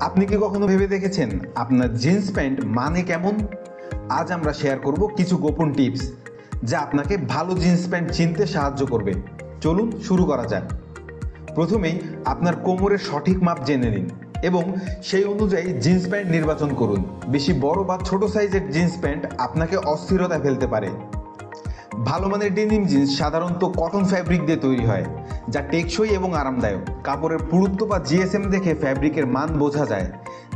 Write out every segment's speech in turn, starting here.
আপনি কি কখনো ভেবে দেখেছেন আপনার জিন্স প্যান্ট মানে কেমন? আজ আমরা শেয়ার করব কিছু গোপন টিপস যা আপনাকে ভালো জিন্স প্যান্ট চিনতে সাহায্য করবে। চলুন শুরু করা যাক। প্রথমেই আপনার কোমরের সঠিক মাপ জেনে নিন এবং সেই অনুযায়ী জিন্স প্যান্ট নির্বাচন করুন। বেশি বড় বা ছোট সাইজের জিন্স প্যান্ট আপনাকে অস্থিরতা ফেলতে পারে। ভালো মানের ডেনিম জিন্স সাধারণত কটন ফ্যাব্রিক দিয়ে তৈরি হয়, যা টেকসই এবং আরামদায়ক। কাপড়ের পুরুত্ব বা জিএসএম দেখে ফ্যাব্রিকের মান বোঝা যায়।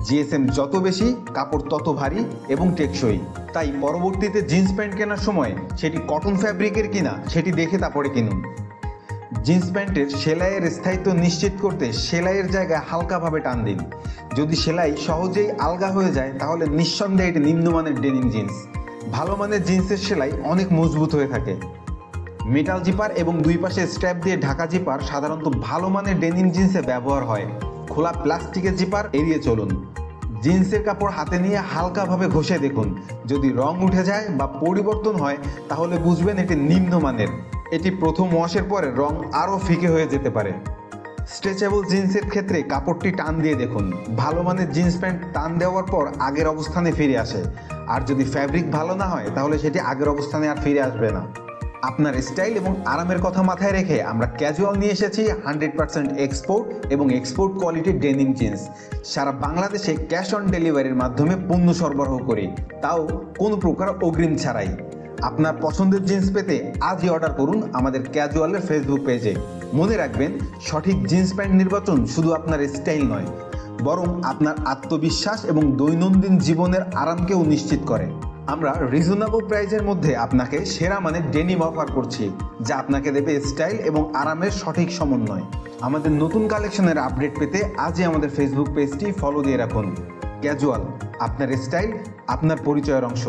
জিএসএম যত বেশি, কাপড় তত ভারী এবং টেকসই। তাই পরবর্তীতে জিন্স প্যান্ট কেনার সময় সেটি কটন ফ্যাব্রিকের কিনা, সেটি দেখে তারপরে কিনুন। জিন্স প্যান্টের সেলাইয়ের স্থায়িত্ব নিশ্চিত করতে সেলাইয়ের জায়গায় হালকাভাবে টান দিন। যদি সেলাই সহজেই আলগা হয়ে যায়, তাহলে নিঃসন্দেহে এটি নিম্নমানের ডেনিম জিন্স ভালো মানের জিন্সের সেলাই অনেক মজবুত হয়ে থাকে। মেটাল জিপার এবং দুই পাশে স্ট্র্যাপ দিয়ে ঢাকা জিপার সাধারণত ভালো মানের ডেনিম জিন্সে ব্যবহার হয়। খোলা প্লাস্টিকের জিপার এড়িয়ে চলুন। জিন্সের কাপড় হাতে নিয়ে হালকাভাবে ঘষে দেখুন। যদি রং উঠে যায় বা পরিবর্তন হয়, তাহলে বুঝবেন এটি নিম্নমানের। এটি প্রথম ওয়াশের পরে রং আরও ফিকে হয়ে যেতে পারে। স্ট্রেচেবল জিন্সের ক্ষেত্রে কাপড়টি টান দিয়ে দেখুন। ভালো মানের জিন্স প্যান্ট টান দেওয়ার পর আগের অবস্থানে ফিরে আসে। আর যদি ফ্যাব্রিক ভালো না হয়, তাহলে সেটি আগের অবস্থানে আর ফিরে আসবে না। আপনার স্টাইল এবং আরামের কথা মাথায় রেখে আমরা ক্যাজুয়াল নিয়ে এসেছি হান্ড্রেড পার্সেন্ট এক্সপোর্ট এবং এক্সপোর্ট কোয়ালিটির ডেনিম জিন্স সারা বাংলাদেশে ক্যাশ অন ডেলিভারির মাধ্যমে পণ্য সরবরাহ করি। তাও কোনো প্রকার অগ্রিম ছাড়াই। আপনার পছন্দের জিন্স পেতে আজই অর্ডার করুন আমাদের ক্যাজুয়ালের ফেসবুক পেজে মনে রাখবেন, সঠিক জিন্স প্যান্ট নির্বাচন শুধু আপনার স্টাইল নয়, বরং আপনার আত্মবিশ্বাস এবং দৈনন্দিন জীবনের আরামকেও নিশ্চিত করে। আমরা রিজনেবল প্রাইজের মধ্যে আপনাকে সেরা মানের ডেনিম অফার করছি, যা আপনাকে দেবে স্টাইল এবং আরামের সঠিক সমন্বয়। আমাদের নতুন কালেকশনের আপডেট পেতে আজই আমাদের ফেসবুক পেজটি ফলো দিয়ে রাখুন। ক্যাজুয়াল আপনার স্টাইল আপনার পরিচয়ের অংশ।